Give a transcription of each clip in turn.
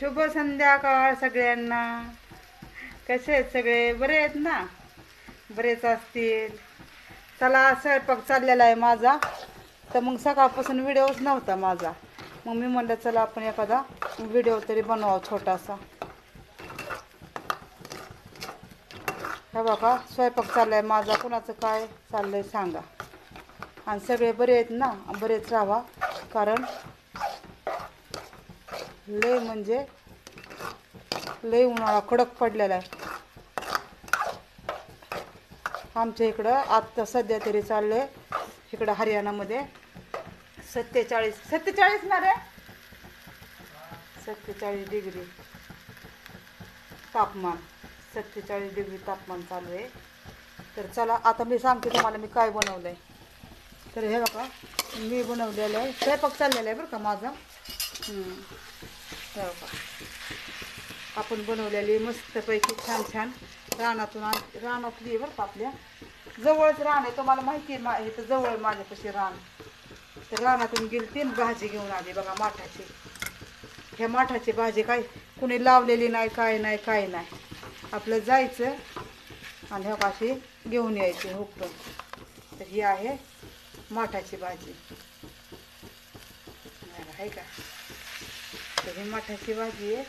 शुभ संध्याकाळ सगळ्यांना. कसे आहेत सगळे? बरे आहेत ना? बरेच असतील. चला स्वयंपाक चाललेला आहे माझा. तर मग सकाळपासून व्हिडिओच नव्हता माझा. मग मी म्हणलं चला आपण एखादा व्हिडिओ तरी बनवावा छोटासा. हे बघा स्वयंपाक चाललाय माझा. कुणाचं काय चाललंय सांगा. आणि सगळे बरे आहेत ना? बरेच राहा. कारण लय म्हणजे लय उन्हाळा कडक पडलेला आहे. आमच्या इकडं आत्ता सध्या तरी चाललंय इकडं हरियाणामध्ये. सत्तेचाळीस सत्तेचाळीस ना रे? सत्तेचाळीस डिग्री तापमान सत्तेचाळीस डिग्री तापमान चालू आहे. तर चला आता मी सांगते तुम्हाला मी काय बनवलं आहे तर हे बघा मी बनवलेलं आहे. स्वयंपाक चाललेला आहे बरं का माझा? आपण बनवलेली मस्तपैकी छान छान रानातून आण रानातली बरं का आपल्या. जवळच रान आहे तुम्हाला माहिती आहे मा इथं जवळ माझ्यापाशी रान. तर रानातून गेली तीन भाजी घेऊन आली बघा माठाची. ह्या माठाची भाजी काय कुणी लावलेली नाही काय नाही काय नाही. आपलं जायचं आणि ह्या पाशी घेऊन यायची हुकटून तर ही आहे माठाची भाजी. आहे का? तर ही मठाची भाजी आहे.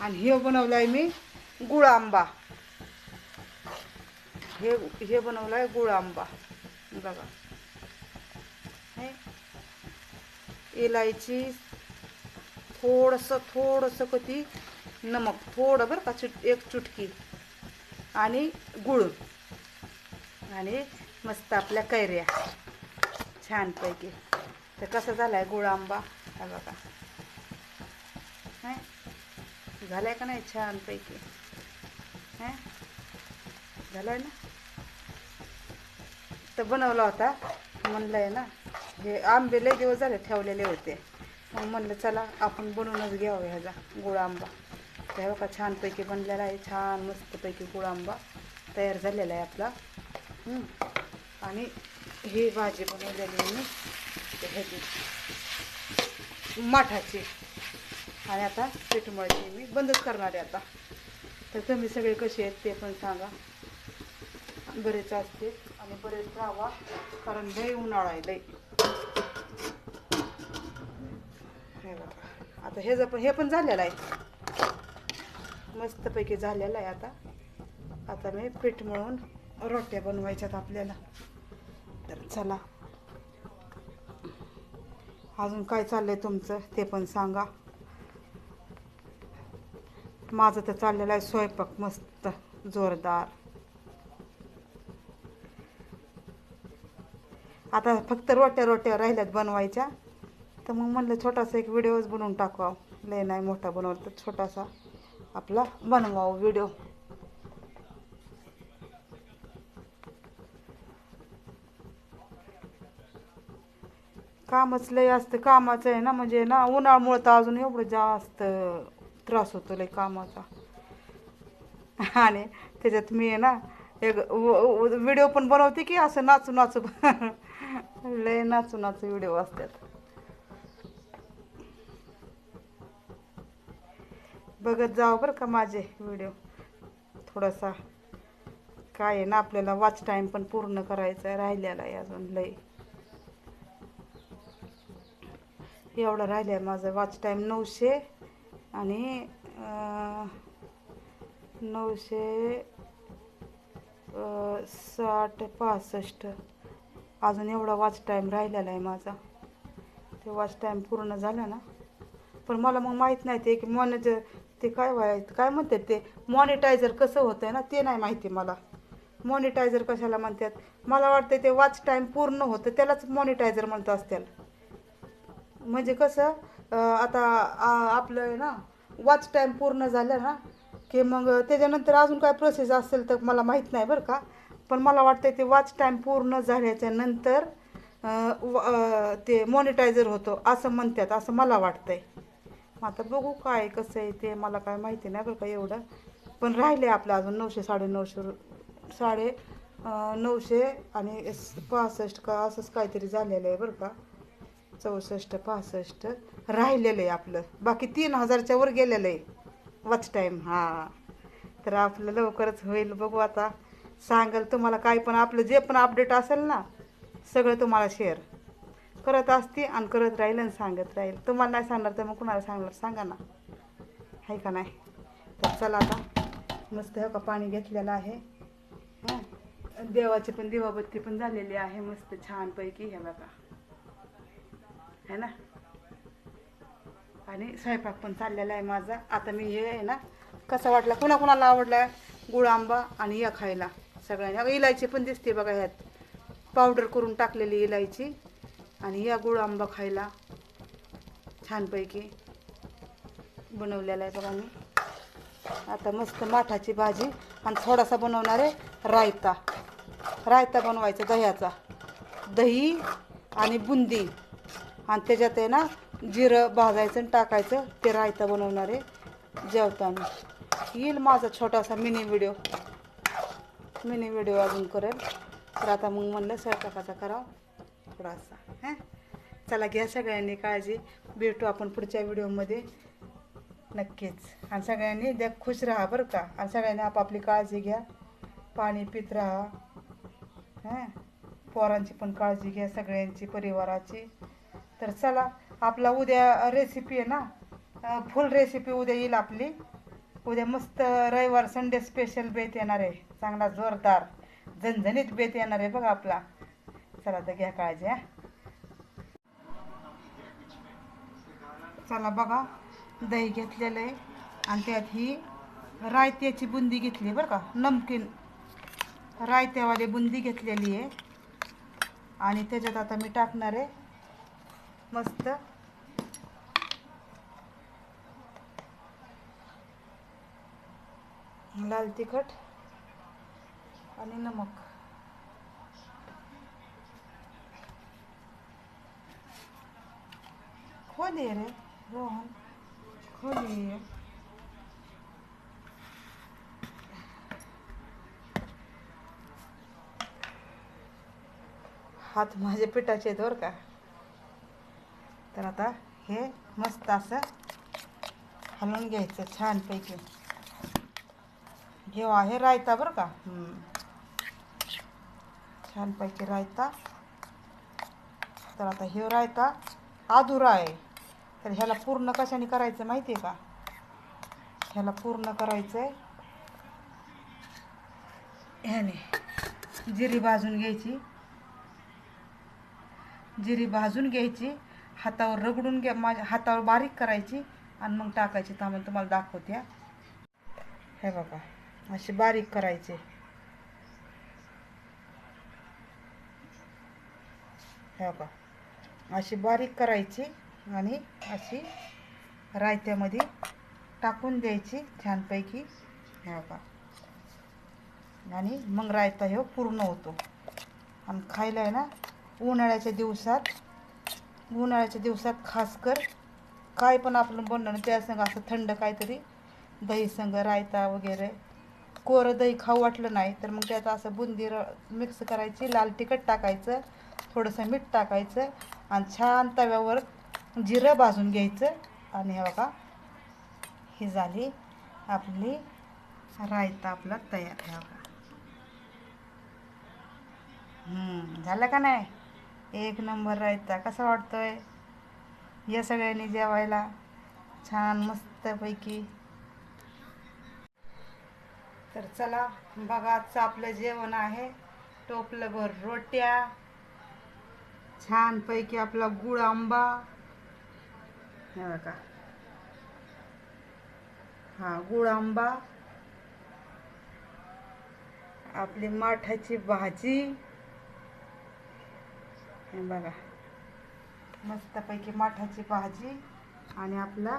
आणि हे बनवलं आहे मी गुळ आंबा. हे हे बनवलं आहे गुळ आंबा. बघा. हे इलायची थोडंसं थोडंसं कधी नमक थोडं बरं का चुट एक चुटकी. आणि गुळ. आणि मस्त आपल्या कैऱ्या. छानपैकी. तर कसं झाला आहे गुळ आंबा? हा बघा. हां? आहे का नाही छानपैकी? हां? झालाय ना? तर बनवला होता. म्हणलं आहे ना हे आंबे लय दिवस झाले ठेवलेले होते. मग म्हणलं चला आपण बनवूनच घ्यावं ह्याचा गुळ आंबा. तर का बघा छानपैकी बनलेला आहे. छान मस्तपैकी गुळ आंबा तयार झालेला आहे आपला. आणि ही भाजी बनवलेली मी. ह्याची माठाची. आणि आता पीठ मी. बंदच करणार आहे आता. तर तुम्ही सगळे कसे आहेत ते पण सांगा. बरेच असते आणि बरेच राहावा कारण लय उन्हाळा आहे लय. हे आता हे पण हे पण झालेलं आहे. मस्तपैकी झालेलं आहे आता. आता मी पीठ मळून रोट्या बनवायच्यात आपल्याला. तर चला. अजून काय चाललंय तुमचं ते पण सांगा. माझं तर चाललेलं आहे स्वयंपाक मस्त जोरदार. आता फक्त रोट्या रोट्या राहिल्यात बनवायच्या. तर मग म्हणलं छोटासा एक व्हिडिओच बनवून टाकावं. लय नाही मोठा बनवला तर छोटासा आपला बनवावं व्हिडिओ. कामच लय असतं. कामाचं आहे ना म्हणजे ना उन्हाळ्यामुळं तर अजून एवढं जास्त त्रास होतो लय कामाचा. आणि त्याच्यात मी आहे ना एक व्हिडिओ पण बनवते की असं नाचू नाचू. लय नाचू नाचू व्हिडिओ असतात. बघत जावं बरं का माझे व्हिडिओ. थोडासा काय आहे ना आपल्याला वॉच टाईम पण पूर्ण करायचा आहे राहिलेला आहे अजून लय. एवढं राहिलं आहे माझं वॉच टाईम नऊशे आणि नऊशे साठ पासष्ट. अजून एवढा वॉच टाईम राहिलेला आहे माझा. ते वॉच टाईम पूर्ण झाला ना. पण मला मग माहीत नाही ते की मॉनेजर ते काय व्हाय काय म्हणतात ते? मॉनिटायझर कसं होतं आहे ना ते नाही माहिती मला. मॉनिटायझर कशाला म्हणतात? मला वाटतं ते वॉच टाईम पूर्ण होतं त्यालाच मॉनिटायझर म्हणत असतील म्हणजे कसं आता आपलं आहे ना वॉच टाईम पूर्ण झालं ना की मग त्याच्यानंतर अजून काय प्रोसेस असेल तर मला माहीत नाही बरं का. पण मला वाटतं ते वॉच टाईम पूर्ण झाल्याच्यानंतर व- ते मॉनिटायझर होतो असं म्हणतात असं मला वाटतंय. मग आता बघू काय कसं आहे ते मला काय माहिती नाही बरं का एवढं. पण राहिले आपलं अजून नऊशे साडे नऊशे रु- साडे नऊशे आणि पासष्ट का असंच काहीतरी झालेलं आहे बरं का. चौसष्ट पासष्ट राहिलेलं आहे आपलं. बाकी तीन हजारच्या वर गेलेलं आहे. वॉच टाईम हां. तर आपलं लवकरच होईल. बघू आता. सांगाल तुम्हाला काय पण आपलं जे पण अपडेट असेल ना सगळं तुम्हाला शेअर करत असते आणि करत राहील आणि सांगत राहील. तुम्हाला नाही सांगणार तर मग कुणाला सांगणार? सांगा ना. आहे का नाही? तर चला आता. मस्त हो का पाणी घेतलेलं आहे. हां. देवाची पण दिवाबत्ती पण झालेली आहे. मस्त छानपैकी हे बघा. है ना? आणि स्वयंपाक पण चाललेला आहे माझा. आता मी हे आहे ना कसा वाटला? कुणा कुणाला आवडला? गुळ आंबा आणि या खायला सगळ्यांनी. अगं इलायची पण दिसते बघा ह्यात. पावडर करून टाकलेली इलायची आणि या गुळ आंबा खायला छानपैकी बनवलेला आहे बघा मी. आता मस्त माठाची भाजी आणि थोडासा बनवणार आहे रायता. रायता बनवायचा दह्याचा. दही आणि बुंदी. आणि त्याच्यात आहे ना जिरं भाजायचं आणि टाकायचं ते रायता बनवणार आहे. जेवताना येईल माझा छोटासा मिनी व्हिडिओ मिनी व्हिडिओ अजून करेल. तर आता मग म्हणलं स्वयंपाकाचा करावं. थोडासा हां? चला घ्या सगळ्यांनी काळजी. भेटू आपण पुढच्या व्हिडिओमध्ये नक्कीच. आणि सगळ्यांनी द्या खुश राहा बरं का. आणि सगळ्यांनी आपापली काळजी घ्या. पाणी पित राहा. हां? पोरांची पण काळजी घ्या सगळ्यांची परिवाराची. तर चला आपला उद्या रेसिपी आहे ना? फुल रेसिपी उद्या येईल आपली. उद्या मस्त रविवार संडे स्पेशल बेत येणार आहे. चांगला जोरदार झणझणीत बेत येणार आहे बघा आपला. चला तर घ्या काळजी हा. चला बघा दही घेतलेलं आहे. आणि त्यात ही रायत्याची बुंदी घेतली बरं का? नमकीन रायत्यावाली बुंदी घेतलेली आहे. आणि त्याच्यात आता मी टाकणार आहे मस्त. लाल तिखट आणि नमक. खोली रे रोहन. खोली हात माझे पिठाचे आहेत बरं का. तर आता हे मस्त असं हलवून घ्यायचं छानपैकी. घेऊ आहे रायता बरं का? छानपैकी रायता. तर आता हे रायता अधुरा आहे. तर ह्याला पूर्ण कशाने करायचं माहिती आहे का? ह्याला पूर्ण करायचं आहे ह्याने जिरी भाजून घ्यायची. जिरी भाजून घ्यायची. हातावर रगडून घ्या माझ्या हातावर बारीक करायची आणि मग टाकायची. थांबून तुम्हाला दाखवते हा. हे बघा अशी बारीक करायची. हे बघा अशी बारीक करायची आणि अशी रायत्यामध्ये टाकून द्यायची छानपैकी. हे बघा. आणि मग रायता हे पूर्ण होतो. आणि खायला आहे ना उन्हाळ्याच्या दिवसात उन्हाळ्याच्या दिवसात खास कर. काय पण आपलं बनणं त्या संग असं थंड काहीतरी दही संग रायता वगैरे. कोरं दही खाऊ वाटलं नाही तर मग त्यात असं बुंदी र मिक्स करायची लाल तिखट टाकायचं थोडंसं मीठ टाकायचं आणि छान तव्यावर जिरं भाजून घ्यायचं. आणि हे बघा ही झाली आपली रायता आपला तयार. हे बघा. झालं का नाही? एक नंबर रायता. कसा वाटतोय? या सगळ्यांनी जेवायला. छान मस्तपैकी. तर चला बघा आजचं आपलं जेवण आहे. टोपलं भर रोट्या. छानपैकी आपला गुळ आंबा. हे बघा. हा गुळ आंबा. आपली माठाची भाजी. बघा. मस्तपैकी माठाची भाजी आणि आपला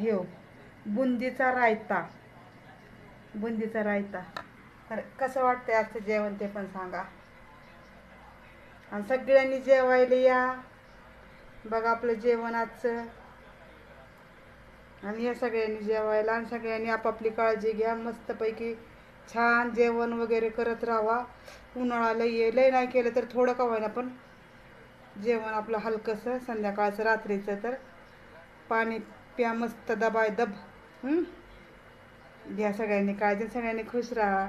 हे हो बुंदीचा रायता. बुंदीचा रायता. तर कसं वाटतं आजचं जेवण ते पण सांगा. आणि सगळ्यांनी जेवायला या. बघा आपलं जेवण आजचं. आणि या सगळ्यांनी जेवायला आणि सगळ्यांनी आपापली काळजी घ्या. मस्तपैकी छान जेवण वगैरे करत राहा उन्हाळा लई आहे. लई नाही केलं तर थोडं का होईना पण जेवण आपलं हलकंसं संध्याकाळचं रात्रीचं तर पाणी प्या मस्त दबाय दब घ्या सगळ्यांनी काळजी सगळ्यांनी खुश राहा